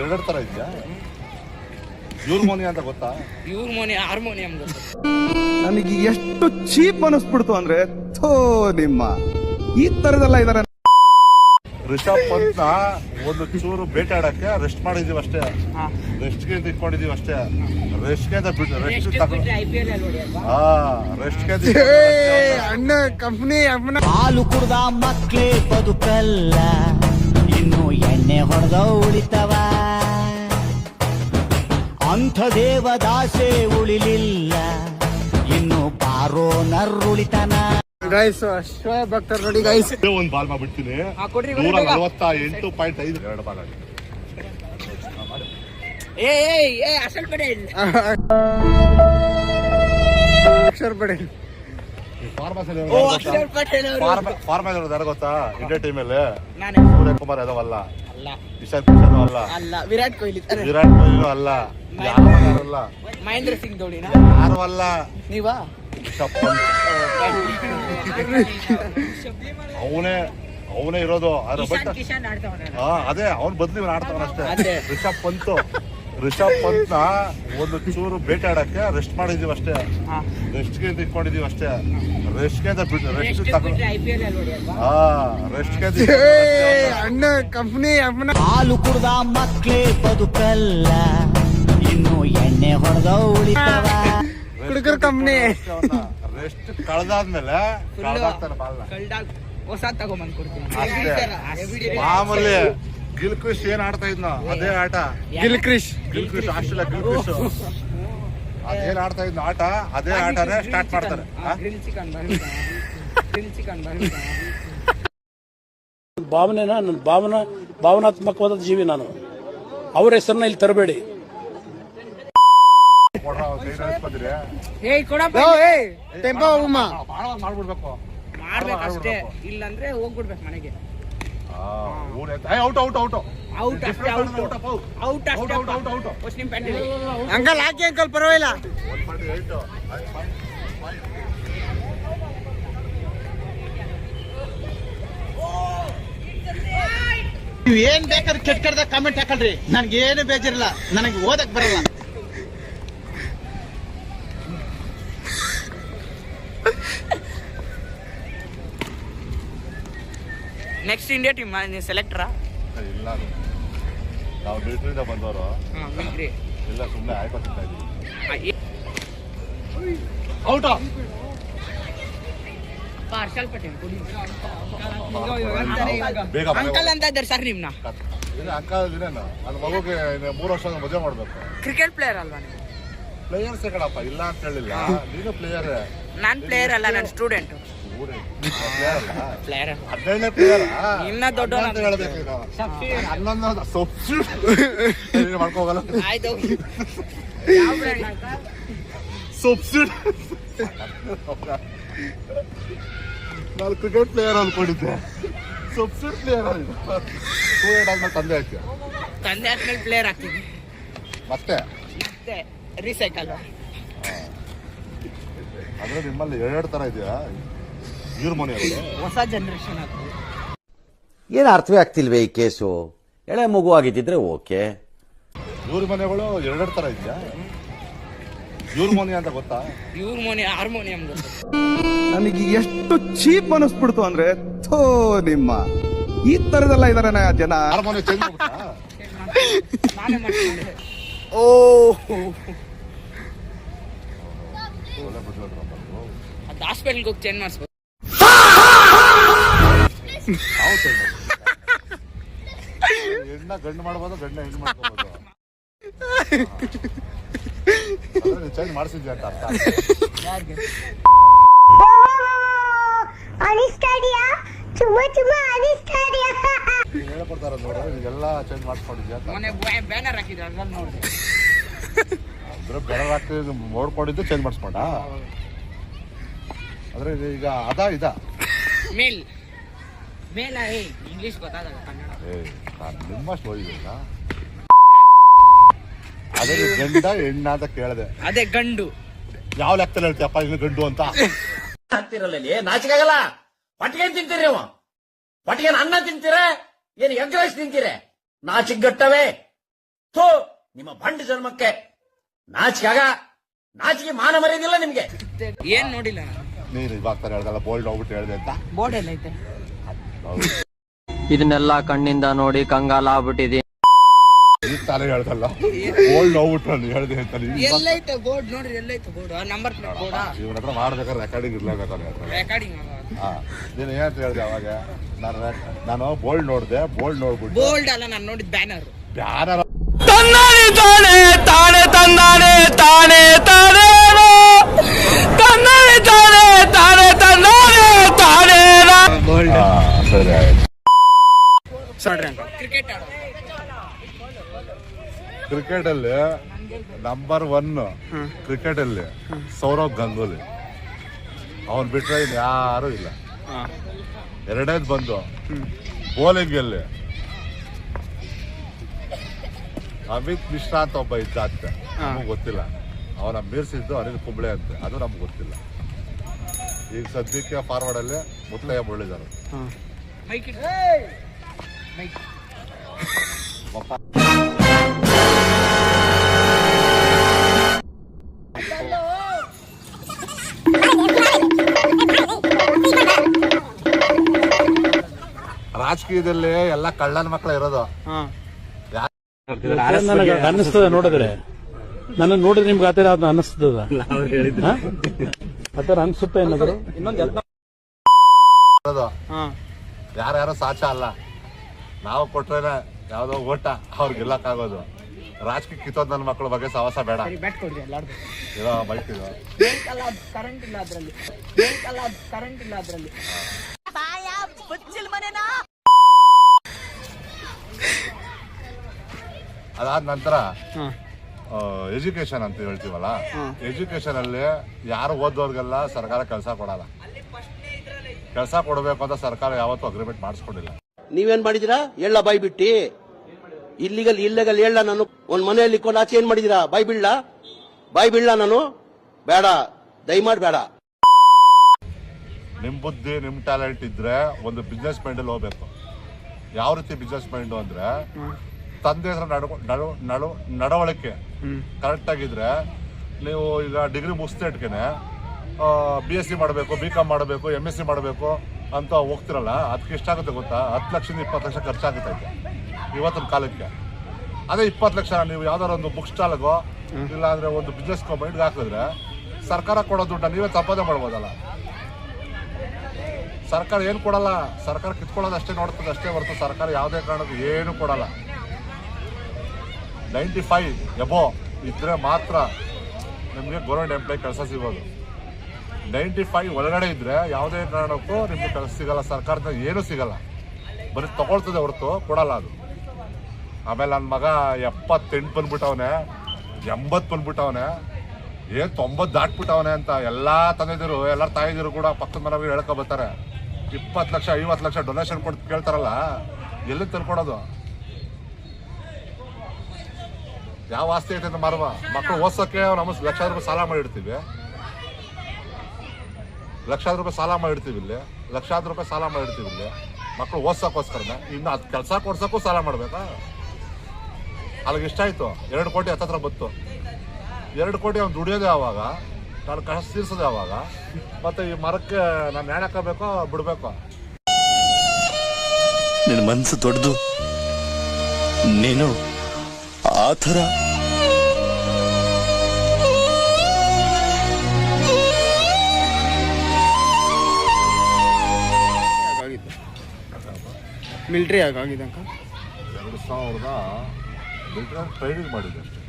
ಎರಡೆರಡು ತರ ಇದೆಯಾ? ಇವ್ರ ಮೋನಿ ಅಂತ ಗೊತ್ತಾ? ಇವ್ರ ಮೋನಿ ಹಾರ್ಮೋನಿಯಂ ಗೊತ್ತು? ನನಗೆ ಎಷ್ಟು ಚೀಪ್ ಅನಿಸ್ಬಿಡ್ತು ಅಂದ್ರೆ ಥೋ ನಿಮ್ಮ. ಈ ತರದೆಲ್ಲ ಇದಾರೆ. ರಿಷಬ್ ಪಂತ್ನ ಒಂದು ಚೂರು ಬೇಟಾಡಕ್ಕೆ ರೆಸ್ಟ್ ಮಾಡಿದೀವಿ ಅಷ್ಟೇ. ರೆಸ್ಟ್ ರೆಸ್ಟ್ಗೆ ಇಟ್ಕೊಂಡಿದೀವಿ ಅಷ್ಟೇ. ರೆಸ್ಟ್ಗೆ ಅಂತ ಬಿಟ್ಟು ರೆಸ್ಟ್ ತಗೊಂಡು ಹಾ ರೆಸ್ಟ್ಗೆ ಅಣ್ಣ ಕಂಪ್ನಿ ಅಮ್ಮನ ಹಾಲು ಕುಡ್ದ ಮಕ್ಳೇ ಬದುಕಲ್ಲ. ಇನ್ನು ಎಣ್ಣೆ ಹೊಡೆದ ಉಳಿತವ ಅಂಥ ದೇವದಾಸೆ ಉಳಿಲಿಲ್ಲ. ಇನ್ನು ಬಾರೋ ನರ್ರುಳಿತನ ಗೈಸ್ ಅಶ್ವ ಭಕ್ತರು ನೋಡಿ ಗೈಸ್ ಒಂದು ಬಾಲ್ ಮಾಡ್ಬಿಡ್ತೀನಿ. ನೂರ ನಲವತ್ತ ಎಂಟು ಪಾಯಿಂಟ್ ಐದು ಎರಡು ಬಾಲ್ ಆಗಿದೆ ಅಕ್ಷರ್ ಫಾರ್ಮಸ್ ಪಟೇಲ್ ಫಾರ್ಮಸ್ ಯಾರು ಗೊತ್ತಾ? ಇಂಡಿಯಾ ಟೀಮ್ ಅಲ್ಲಿ ನಾನು. ಸೂರ್ಯಕುಮಾರ್ ಯಾದವ್ ಅಲ್ಲ. ಅಲ್ಲ. ಇಶಾನ್ ಕಿಶನ್ ಅಲ್ಲ. ಅಲ್ಲ ವಿರಾಟ್ ಕೊಹ್ಲಿ. ತರ ವಿರಾಟ್ ಕೊಹ್ಲಿ ಅಲ್ಲ. ಯಾರು ಅಲ್ಲ. ಮಹೇಂದ್ರ ಸಿಂಗ್ ಧೋನಿನಾ? ಯಾರು ಅಲ್ಲ. ನೀವಾ? ರಿಷಬ್ ಅವನೇ ಅವನೇ ಇರೋದು. ಅದೇ ಅವ್ನ ಬದ್ಲಿ ಆಡ್ತಾವನ. ಅಷ್ಟೇ ರಿಷಬ್ ಪಂತ್. ರಿಷಬ್ ಪಂತ್ನ ಒಂದು ಚೂರು ಬೇಟಾಡಕ್ಕೆ ರೆಸ್ಟ್ ಮಾಡಿದೀವಿ ಅಷ್ಟೇ. ರೆಸ್ಟ್ ರೆಸ್ಟ್ಗೆ ಅಂತ ಇಟ್ಕೊಂಡಿದೀವಿ ಅಷ್ಟೇ. ರೆಸ್ಟ್ಗೆ ರೆಸ್ಟ್ ಅಲ್ಲಿ ಹೊಡೆಯಲ್ವಾ ಹಾ ರೆಸ್ಟ್ಗೆ ಅಣ್ಣ ಕಂಪ್ನಿ ಅಮ್ಮನ ಹಾಲು ಕುಡ್ದ ಮಕ್ಳೇ ಬದುಕಲ್ಲ. ಇನ್ನು ಎಣ್ಣೆ ಹೊಡೆದ ಉಳಿತವ. ಹುಡುಗರ ಕಂಪ್ನಿ ರೆಸ್ಟ್ ಕಳ್ದಾದ್ಮೇಲೆ ಬಾಲ್ನ. ಹೊಸ ತಗೊಂಬಂದ್ ಕೊಡ್ತೀನಿ ಮಾಮೂಲಿ ಗಿಲ್ಕ್ರಿಶ್ ಏನ್ ಆಡ್ತಾ ಇದ್ನೋ? ಅದೇ ಆಟ. Gilchrist Gilchrist Australia Gilchrist. ಅದೇನ್ ಆಡ್ತಾ ಇದ್ನೋ? ಆಟ. ಅದೇ ಆಟನೇ ಸ್ಟಾರ್ಟ್ ಮಾಡ್ತಾರೆ. ಭಾವನೆನ ನನ್ನ ಭಾವನಾ ಭಾವನಾತ್ಮಕವಾದ ಜೀವಿ ನಾನು. ಅವ್ರ ಹೆಸರನ್ನ ಇಲ್ಲಿ ತರಬೇಡಿ. ಮಾಡ್ಬೇಕು ಅಷ್ಟೇ ಇಲ್ಲಂದ್ರೆ ಹೋಗ್ಬಿಡ್ಬೇಕು ಮನೆಗೆ. ಔಟ್ ಔಟ್ ಔಟ್ ಔಟ್ ಅಷ್ಟೇ ಔಟ್ ಔಟ್ ಔಟ್ ಔಟ್ ಅಷ್ಟೇ ಔಟ್ ಔಟ್ ಔಟ್ ಪಶ್ಚಿಮ ಅಂಕಲ್ ಹಾಕಿ ಅಂಕಲ್ ಪರವಾಗಿಲ್ಲ ನೀವ್ ಏನ್ ಬೇಕಾದ್ರೆ ಕೆಟ್ಟ ಕೆಟ್ಟದಾಗ ಕಾಮೆಂಟ್ ಹಾಕಲ್ರಿ. ನನ್ಗೆ ಏನು ಬೇಜಾರಿಲ್ಲ. ನನಗೆ ಓದಕ್ ಬರಲ್ಲ. ನೆಕ್ಸ್ಟ್ ಇಂಡಿಯಾ ಟೀಮ್ ನೀವು ಸೆಲೆಕ್ಟ್ರಾ ಇಲ್ಲ. ನಾವು ಮಿಲಿಟರಿಯಿಂದ ಬಂದವರು. ಮಿಲ್ಟ್ರಿ ಎಲ್ಲ ಸುಮ್ಮನೆ ಆಯ್ಕೊತಿರ್ತಾ ಔಟ ಪಾರ್ಸಲ್ ಪಟೇಲ್ ಕೊಡಿ. ಬೇಗ ಅಂಕಲ್ ಅಂತ ಇದ್ದಾರೆ ಸರ್ ನಿಮ್ನ? ಇದು ಅಕ್ಕ ಇದೇನು ನನ್ನ ಮಗುಗೆ ಇನ್ನು ಮೂರು ವರ್ಷ ಮದುವೆ ಮಾಡಬೇಕು. ಕ್ರಿಕೆಟ್ ಪ್ಲೇಯರ್ ಅಲ್ವಾ ನೀವು? ಪ್ಲೇಯರ್ಸ್ ಕಣಪ್ಪ ಇಲ್ಲ ಅಂತ ಹೇಳಿಲ್ಲ. ನೀನು ಪ್ಲೇಯರ್ ನಾನ್ ಪ್ಲೇಯರ್ ಅಲ್ಲ ನಾನು ಸ್ಟೂಡೆಂಟ್ ಪ್ಲೇಯರ್ ಹದಿನೈದನೇ ಪ್ಲೇಯರ್ ಇನ್ನ ದೊಡ್ಡವನು ಅಂತ ಹೇಳ್ಬೇಕು ಈಗ. ಹನ್ನೊಂದು ಸಬ್ಸ್ಟಿಟ್ಯೂಟ್ ಮಾಡ್ಕೋಗಲ್ಲ? ಆಯ್ತು? ಸಬ್ಸ್ಟಿಟ್ಯೂಟ್ ನಾನು ಕ್ರಿಕೆಟ್ ಪ್ಲೇಯರ್ ಅನ್ಕೊಂಡಿದ್ದೆ ಸಬ್ಸ್ಟಿಟ್ಯೂಟ್ ಪ್ಲೇಯರ್ ಸ್ಟೂಡೆಂಟ್ ಆದ್ಮೇಲೆ ತಂದೆ ಆಯ್ತು. ತಂದೆ ಆದ್ಮೇಲೆ ಪ್ಲೇಯರ್ ಆಗ್ತೀನಿ. ಮತ್ತೆ? ಮತ್ತೆ ರೀಸೈಕಲ್ ಅಂದ್ರೆ ನಿಮ್ಮಲ್ಲಿ ಎರಡು ತರ ಇದೆಯಾ? ಹೊಸ ಜನರೇಷನ್ ಏನು ಅರ್ಥವೇ ಆಗ್ತಿಲ್ವೇ ಈ ಕೇಸು? ಎಳೆ ಮಗು ಆಗಿದ್ದಿದ್ರೆ ಓಕೆ. ಇವ್ರ ಮನೆಗಳು ಎರಡೆರಡು ತರ ಇದೆಯಾ? ಇವ್ರ ಮನೆ ಅಂತ ಗೊತ್ತಾ? ಇವ್ರ ಮೋನಿ ಹಾರ್ಮೋನಿಯಂ ಗೊತ್ತು? ನನಗೆ ಎಷ್ಟು ಚೀಪ್ ಅನಿಸ್ಬಿಡ್ತು ಅಂದ್ರೆ ಥೋ ನಿಮ್ಮ. ಈ ತರದೆಲ್ಲ ಇದಾರೆ ಜನ. ಹಾರ್ಮೋನಿಯಂ ಮನೆ ಚೇಂಜ್ ಓ. ಅದು ಹಾಸ್ಪಿಟಲ್ಗೆ ಹೋಗಿ ಚೇಂಜ್ ಮಾಡಿಸ್ಬೋದು ಹೆಣ್ಣ ಗಂಡು ಮಾಡ್ಬೋದು ಗಂಡ ಹೆಣ್ಣು ಚೇಂಜ್ ಮಾಡಿಸಿದ್ವಿ ಅಂತ ಅರ್ಥ ಹೇಳ್ಕೊಡ್ತಾರ ನೀವೆಲ್ಲ ಚೇಂಜ್ ಮಾಡಿಸ್ಕೊಂಡಿದ್ಯಾ ಅಂತ ಬ್ಯಾನರ್ ಹಾಕಿದ್ರು ಅದ್ರಲ್ಲಿ ನೋಡಿದೆ. ಅಂದ್ರೆ ಬೆಳೆ ಹಾಕ್ತಿದ್ದು ನೋಡ್ಕೊಂಡಿದ್ದು ಚೇಂಜ್ ಮಾಡಿಸ್ಕೊಂಡ? ಅಂದ್ರೆ ಇದು ಈಗ ಅದ ಇದ? ಮೇಲ್. ಮೇಲ ಏ ಇಂಗ್ಲಿಷ್ ಗೊತ್ತಾಗಲ್ಲ ಕನ್ನಡ. ಏ ನಾನು ನಿಮ್ಮಷ್ಟು ಓದಿದ್ದಿಲ್ಲ ಅದೇ ಗಂಡ ಹೆಣ್ಣ ಅಂತ ಕೇಳಿದೆ. ಅದೇ ಗಂಡು. ಯಾವ ಲೆಕ್ಕದಲ್ಲಿ ಹೇಳ್ತೀಯಪ್ಪ ಇನ್ನು ಗಂಡು ಅಂತ? ಅಂತಿರಲ್ಲ ನಾಚಿಕಾಗಲ್ಲ ಪಟ್ಟಿಗೆ ತಿಂತೀರಿ ನೀವು. ಪಟ್ಟಿಗೆ ಅನ್ನ ತಿಂತೀರ? ಏನು ಎಗ್ ರೈಸ್ ತಿಂತೀರ ನಾಚಿಗಟ್ಟವೇ ಥೋ ನಿಮ್ಮ ಬಂಡ ಜನ್ಮಕ್ಕೆ ನಾಚಿಕಾಗ ನಾಚಿಕೆ ಮಾನ ಮರ್ಯಾದಿಲ್ಲ ನಿಮ್ಗೆ. ಏನ್ ನೋಡಿಲ್ಲ. ನಾನು ಇವಾಗ ಹೇಳ್ದಲ್ಲ ಬೋಲ್ಡ್ ಹೋಗ್ಬಿಟ್ಟು ಹೇಳ್ದೆ ಅಂತ? ಬೋರ್ಡ್ ಎಲ್ಲ ಐತೆ ಇದನ್ನೆಲ್ಲ ಕಣ್ಣಿಂದ ನೋಡಿ ಕಂಗಾಲ ಆಗ್ಬಿಟ್ಟಿದೀನಿ. ತಾನೇ ಹೇಳ್ದಲ್ಲ? ಹೇಳ್ದೆ ಎಲ್ಲೈತೆ ಬೋರ್ಡ್ ನೋಡ್ರಿ ಎಲ್ಲೈತೆ ಬೋರ್ಡ್. ನಂಬರ್ ಪ್ಲೇಟ್ ಬೋರ್ಡಾ? ಇವನ ಹತ್ರ ಮಾಡ್ಬೇಕಾದ್ರೆ ರೆಕಾರ್ಡಿಂಗ್ ಇರ್ಲೇಬೇಕು ಅವ್ನ ರೆಕಾರ್ಡಿಂಗ್ ಹಾ. ನೀನು ಏನಂತ ಹೇಳ್ದೆ ಅವಾಗ? ನಾನು ನಾನು ಬೋಲ್ಡ್ ನೋಡ್ದೆ ಬೋಲ್ಡ್ ನೋಡ್ಬಿಟ್ಟು. ಬೋಲ್ಡ್ ಅಲ್ಲ ನಾನು ನೋಡಿದ್ ಬ್ಯಾನರ್ ಬ್ಯಾನರ್. ತಂದಾನೆ ತಾನೆ ತಾನೆ ತಂದಾನೆ ತಾನೆ ತಾನೇನೋ ತಂದಾನೆ ತಾನೆ ತಾನೆ ತಂದಾನೆ ತಾನೇನೋ ಸರಿ ಆಯ್ತು ಕ್ರಿಕೆಟ್ ಆಡೋ ಕ್ರಿಕೆಟ್ ಅಲ್ಲಿ ನಂಬರ್ ಒನ್ ಕ್ರಿಕೆಟ್ ಅಲ್ಲಿ ಸೌರವ್ ಗಂಗೂಲಿ. ಅವನ್ ಬಿಟ್ರೆ ಯಾರು ಇಲ್ಲ. ಎರಡನೇದು ಬಂದು ಬೌಲಿಂಗ್ ಅಲ್ಲಿ ಅಮಿತ್ ಮಿಶ್ರಾ ಅಂತ ಒಬ್ಬ ಇದ್ದ ಅಂತ ನಮಗ್ ಗೊತ್ತಿಲ್ಲ. ಅವನ ಮೀರ್ಸಿದ್ದು ಅನಿಲ್ ಕುಂಬ್ಳೆ ಅಂತೆ. ಅದು ನಮ್ಗೆ ಗೊತ್ತಿಲ್ಲ. ಈಗ ಸದ್ಯಕ್ಕೆ ಫಾರ್ವರ್ಡ್ ಅಲ್ಲಿ ಮುತ್ತಲಯ್ಯ ಮುರಳೀಧರ್. ರಾಜಕೀಯದಲ್ಲಿ ಎಲ್ಲ ಕಳ್ಳನ ಮಕ್ಳು ಇರೋದು. ನನಗೆ ಅನ್ನಿಸ್ತದೆ ನೋಡಿದ್ರೆ. ನನ್ನ ನೋಡಿದ್ರೆ ನಿಮ್ಗೆ ಆತರ ಅದನ್ನ ಅನ್ನಿಸ್ತದ? ಆತರ ಅನ್ಸುತ್ತೆ ಏನಾದ್ರು ಇರೋದು. ಯಾರ್ಯಾರು ಸಾಚ ಅಲ್ಲ. ನಾವು ಕೊಟ್ರೇನೆ ಯಾವ್ದೋ ಓಟ ಅವ್ರಿಗೆ ಗೆಲ್ಲಕ್ಕಾಗೋದು ರಾಜಕೀಯ ಕಿತ್ತೋದ್ ನನ್ನ ಮಕ್ಕಳ ಬಗ್ಗೆ ಸವಾಸ ಬೇಡ. ಇರೋ ಬೈಕ್ ಇದು. ಕರೆಂಟ್ ಇಲ್ಲ ಅದ್ರಲ್ಲಿ. ಕರೆಂಟ್ ಇಲ್ಲ ಅದ್ರಲ್ಲಿ. ಅದಾದ ನಂತರ ಎಜುಕೇಶನ್ ಅಂತ ಹೇಳ್ತೀವಲ್ಲ ಎಜುಕೇಶನ್ ಅಲ್ಲಿ ಯಾರು ಓದೋರ್ಗೆಲ್ಲ ಸರ್ಕಾರ ಕೆಲಸ ಕೊಡಲ್ಲ. ಕೆಲಸ ಕೊಡಬೇಕು ಅಂತ ಸರ್ಕಾರ ಯಾವತ್ತೂ ಅಗ್ರಿಮೆಂಟ್ ಮಾಡಿಸ್ಕೊಂಡಿಲ್ಲ. ನೀವೇನ್ ಮಾಡಿದೀರಾ? ಎಲ್ಲ ಬಾಯ್ ಬಿಟ್ಟಿ ಇಲ್ಲಿಗಲ್ ಇಲ್ಲಗಲ್ಲಿ ಹೇಳ ನಾನು. ಒಂದ್ ಮನೆಯಲ್ಲಿ ಇಟ್ಕೊಂಡು ಆಚೆ ಏನ್ ಮಾಡಿದೀರಾ? ಬಾಯ್ ಬಿಡ್ಲ ಬಾಯ್ ಬಿಡ್ಲ ನಾನು. ಬೇಡ. ದಯಮಾಡಿ ಬೇಡ. ನಿಮ್ ಬುದ್ಧಿ ನಿಮ್ ಟ್ಯಾಲೆಂಟ್ ಇದ್ರೆ ಒಂದು ಬಿಸ್ನೆಸ್ ಮೈಂಡ್ ಅಲ್ಲಿ ಹೋಗ್ಬೇಕು. ಯಾವ ರೀತಿ ಬಿಸ್ನೆಸ್ ಮೈಂಡ್ ಅಂದ್ರೆ ತಂದೆ ಹತ್ರ ನಡ್ಕೊ ನಡು ನಡು ನಡವಳಿಕೆ ಕರೆಕ್ಟ್ ಆಗಿದ್ರೆ ನೀವು ಈಗ ಡಿಗ್ರಿ ಮುಗಿಸ್ತಾ ಇಟ್ಕೆನೆ ಬಿ ಎಸ್ ಸಿ ಮಾಡಬೇಕು ಬಿ ಕಾಮ್ ಮಾಡಬೇಕು ಎಂ ಎಸ್ ಸಿ ಮಾಡಬೇಕು ಅಂತ ಹೋಗ್ತಿರಲ್ಲ ಅದಕ್ಕೆ ಎಷ್ಟಾಗುತ್ತೆ ಗೊತ್ತಾ? ಹತ್ತು ಲಕ್ಷದಿಂದ ಇಪ್ಪತ್ತು ಲಕ್ಷ ಖರ್ಚಾಗುತ್ತೆ ಇವತ್ತಿನ ಕಾಲಕ್ಕೆ. ಅದೇ ಇಪ್ಪತ್ತು ಲಕ್ಷ ನೀವು ಯಾವ್ದಾರ ಒಂದು ಬುಕ್ ಸ್ಟಾಲ್ಗೋ ಇಲ್ಲ ಅಂದ್ರೆ ಒಂದು ಬಿಸ್ನೆಸ್ ಕಂಪನಿಗೆ ಹಾಕಿದ್ರೆ ಸರ್ಕಾರ ಕೊಡೋ ದುಡ್ಡ ನೀವೇ ಸಂಪಾದನೆ ಮಾಡ್ಬೋದಲ್ಲ. ಸರ್ಕಾರ ಏನು ಕೊಡಲ್ಲ? ಸರ್ಕಾರ ಕಿತ್ಕೊಳ್ಳೋದು ಅಷ್ಟೇ ನೋಡ್ತದೆ ಅಷ್ಟೇ ಹೊರತು ಸರ್ಕಾರ ಯಾವುದೇ ಕಾರಣಕ್ಕೂ ಏನು ಕೊಡಲ್ಲ. ನೈಂಟಿ ಫೈವ್ ಎಬೋ ಇದ್ರೆ ಮಾತ್ರ ನಿಮಗೆ ಗೌರ್ಮೆಂಟ್ ಎಂಪ್ಲಾಯ್ ಕೆಲಸ ಸಿಗೋದು ನೈಂಟಿ ಫೈವ್ ಒಳಗಡೆ ಇದ್ರೆ ಯಾವುದೇ ಕಾರಣಕ್ಕೂ ನಿಮಗೆ ಕೆಲಸ ಸಿಗಲ್ಲ, ಸರ್ಕಾರದಿಂದ ಏನೂ ಸಿಗಲ್ಲ. ಬರೀ ತಗೊಳ್ತದೆ ಹೊರತು ಕೊಡಲ್ಲ ಅದು. ಆಮೇಲೆ ನನ್ನ ಮಗ ಎಪ್ಪತ್ತೆಂಟು ಬಂದ್ಬಿಟ್ಟವನೆ, ಎಂಬತ್ತು ಬಂದ್ಬಿಟ್ಟವನೆ ಏ ತೊಂಬತ್ತು ದಾಟ್ಬಿಟ್ಟವನೆ ಅಂತ ಎಲ್ಲ ತಂದಿದ್ರು ಎಲ್ಲ ತಾಯಿದಿರು ಕೂಡ ಪಕ್ಕದ ಮನೆಗೆ ಹೇಳ್ಕೊಬರ್ತಾರೆ ಇಪ್ಪತ್ತು ಲಕ್ಷ, ಐವತ್ತು ಲಕ್ಷ ಡೊನೇಷನ್ ಕೊಟ್ಟು ಕೇಳ್ತಾರಲ್ಲ ಎಲ್ಲಿ ತಂದ್ಕೊಡೋದು? ಯಾವ ಆಸ್ತಿ ಐತೆ ಅಂತ ಮರವ ಮಕ್ಕಳು ಓದ್ಸೋಕೆ ನಮ್ಮ ಲಕ್ಷ ರೂಪಾಯಿ ಸಾಲ ಮಾಡಿರ್ತೀವಿ. ಲಕ್ಷಾಂತರ ರೂಪಾಯಿ ಸಾಲ ಮಾಡಿಡ್ತೀವಿ ಇಲ್ಲಿ. ಲಕ್ಷಾಂತರ ರೂಪಾಯಿ ಸಾಲ ಮಾಡಿರ್ತೀವಿ ಇಲ್ಲಿ. ಮಕ್ಕಳು ಓದ್ಸೋಕ್ಕೋಸ್ಕರನೇ. ಇನ್ನು ಅದು ಕೆಲಸ ಕೊಡ್ಸೋಕ್ಕೂ ಸಾಲ ಮಾಡಬೇಕಾ? ಅಲ್ಲಿಗೆ ಇಷ್ಟ ಆಯ್ತು. ಎರಡು ಕೋಟಿ ಹತ್ತತ್ರ ಬಂತು. ಎರಡು ಕೋಟಿ ಅವ್ನು ದುಡಿಯೋದೇ ಅವಾಗ ನಾನು ಕಷ್ಟ ತೀರ್ಸೋದೇ ಅವಾಗ ಮತ್ತೆ ಈ ಮರಕ್ಕೆ ನಾನು ಹಾಕಬೇಕೋ ಬಿಡಬೇಕೋ? ನಿನ್ನ ಮನಸ್ಸು ದೊಡ್ಡದು. ನೀನು ಆ ಥರ ಮಿಲ್ಟ್ರಿ ಆಗಾಗಿದ್ದಂಕ ಎರಡು ಸಾವಿರದ ಮಿಲಿಟರಿ ಟ್ರೈನಿಂಗ್ ಮಾಡಿದ್ದೆ ಅಷ್ಟೇ.